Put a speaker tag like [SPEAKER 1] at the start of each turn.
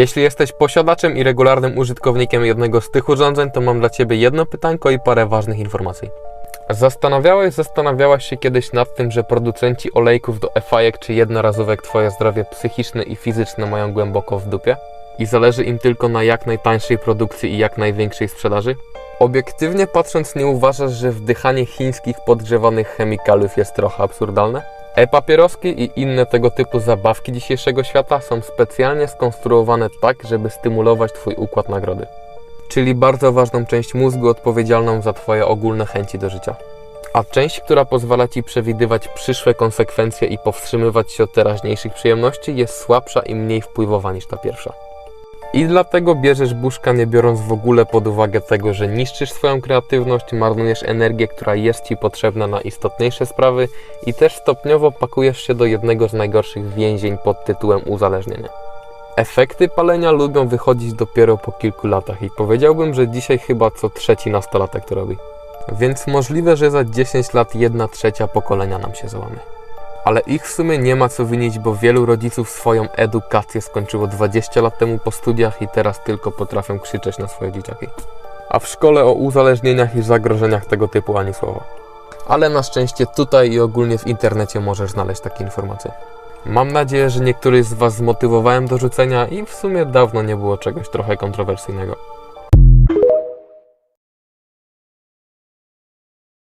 [SPEAKER 1] Jeśli jesteś posiadaczem i regularnym użytkownikiem jednego z tych urządzeń, to mam dla Ciebie jedno pytanko i parę ważnych informacji. Zastanawiałeś, zastanawiałaś się kiedyś nad tym, że producenci olejków do e-fajek czy jednorazówek Twoje zdrowie psychiczne i fizyczne mają głęboko w dupie? I zależy im tylko na jak najtańszej produkcji i jak największej sprzedaży? Obiektywnie patrząc, nie uważasz, że wdychanie chińskich podgrzewanych chemikaliów jest trochę absurdalne? E-papieroski i inne tego typu zabawki dzisiejszego świata są specjalnie skonstruowane tak, żeby stymulować Twój układ nagrody. Czyli bardzo ważną część mózgu odpowiedzialną za Twoje ogólne chęci do życia. A część, która pozwala Ci przewidywać przyszłe konsekwencje i powstrzymywać się od teraźniejszych przyjemności, jest słabsza i mniej wpływowa niż ta pierwsza. I dlatego bierzesz buszka nie biorąc w ogóle pod uwagę tego, że niszczysz swoją kreatywność, marnujesz energię, która jest Ci potrzebna na istotniejsze sprawy i też stopniowo pakujesz się do jednego z najgorszych więzień pod tytułem uzależnienia. Efekty palenia lubią wychodzić dopiero po kilku latach i powiedziałbym, że dzisiaj chyba co trzeci nastolatek to robi. Więc możliwe, że za 10 lat jedna trzecia pokolenia nam się załamie. Ale ich w sumie nie ma co winić, bo wielu rodziców swoją edukację skończyło 20 lat temu po studiach i teraz tylko potrafią krzyczeć na swoje dzieciaki. A w szkole o uzależnieniach i zagrożeniach tego typu ani słowa. Ale na szczęście tutaj i ogólnie w internecie możesz znaleźć takie informacje. Mam nadzieję, że niektórych z Was zmotywowałem do rzucenia i w sumie dawno nie było czegoś trochę kontrowersyjnego.